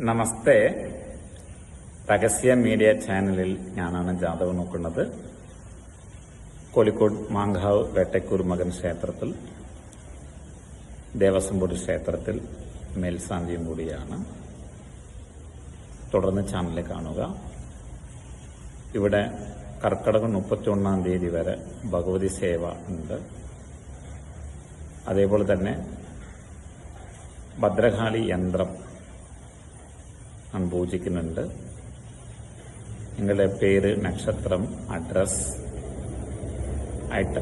നമസ്തേ. രഹസ്യ മീഡിയ ചാനലിൽ ഞാനാണ് ജാതവ് നോക്കുന്നത്. കോഴിക്കോട് മാങ്കാവ് വേട്ടക്കൂർ മകൻ ക്ഷേത്രത്തിൽ ദേവസ്വം ബോർഡ് ക്ഷേത്രത്തിൽ മേൽശാന്തിയും കൂടിയാണ്. തുടർന്ന് ചാനലിൽ കാണുക. ഇവിടെ കർക്കിടകം മുപ്പത്തിയൊന്നാം തീയതി വരെ ഭഗവതി സേവ ഉണ്ട്. അതേപോലെ തന്നെ ഭദ്രകാളി യന്ത്രം പൂജിക്കുന്നുണ്ട്. നിങ്ങളുടെ പേര് നക്ഷത്രം അഡ്രസ് ആയിട്ട്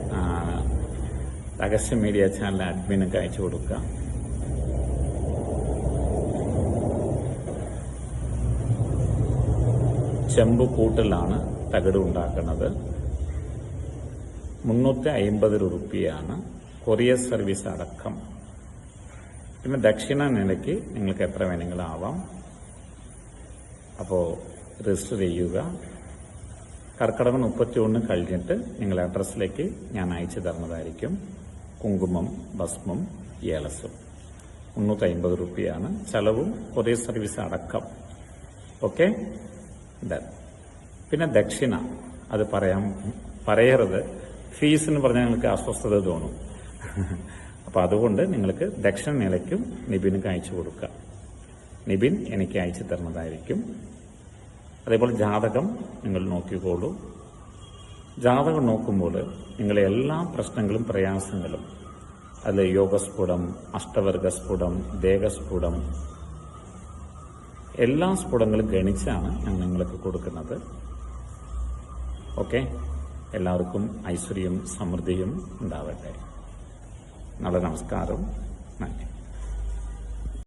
രഹസ്യ മീഡിയ ചാനൽ അഡ്മിനൊക്കെ അയച്ചു കൊടുക്കുക. ചെമ്പ് കൂട്ടിലാണ് തകിട് ഉണ്ടാക്കുന്നത്. മുന്നൂറ്റി അയിമ്പത് റുപ്പിയാണ് കൊറിയർ സർവീസ് അടക്കം. പിന്നെ ദക്ഷിണ നിലയ്ക്ക് നിങ്ങൾക്ക് എത്ര വേണമെങ്കിലും ആവാം. അപ്പോൾ രജിസ്റ്റർ ചെയ്യുക. കർക്കിടകം മുപ്പത്തി ഒന്ന് കഴിഞ്ഞിട്ട് നിങ്ങളുടെ അഡ്രസ്സിലേക്ക് ഞാൻ അയച്ചു തരുന്നതായിരിക്കും. കുങ്കുമം ഭസ്മം ഏലസും. മുന്നൂറ്റി അമ്പത് റുപ്യയാണ് ചെലവും കൊറിയർ സർവീസ് അടക്കം. ഓക്കെ പിന്നെ ദക്ഷിണ. അത് പറയാൻ പറയരുത്. ഫീസ് എന്ന് പറഞ്ഞാൽ നിങ്ങൾക്ക് അസ്വസ്ഥത തോന്നും. അപ്പോൾ അതുകൊണ്ട് നിങ്ങൾക്ക് ദക്ഷിണ നിലയ്ക്കും നിബിന് അയച്ചു കൊടുക്കുക. നിബിൻ എനിക്ക് അയച്ചു തരുന്നതായിരിക്കും. അതേപോലെ ജാതകം നിങ്ങൾ നോക്കിക്കോളൂ. ജാതകം നോക്കുമ്പോൾ നിങ്ങളെ എല്ലാ പ്രശ്നങ്ങളും പ്രയാസങ്ങളും അതിൽ യോഗസ്ഫുടം അഷ്ടവർഗസ്ഫുടം ദേഹസ്ഫുടം എല്ലാ സ്ഫുടങ്ങളും ഗണിച്ചാണ് ഞാൻ നിങ്ങൾക്ക് കൊടുക്കുന്നത്. ഓക്കെ? എല്ലാവർക്കും ഐശ്വര്യവും സമൃദ്ധിയും ഉണ്ടാവട്ടെ. നല്ല നമസ്കാരം. നന്ദി.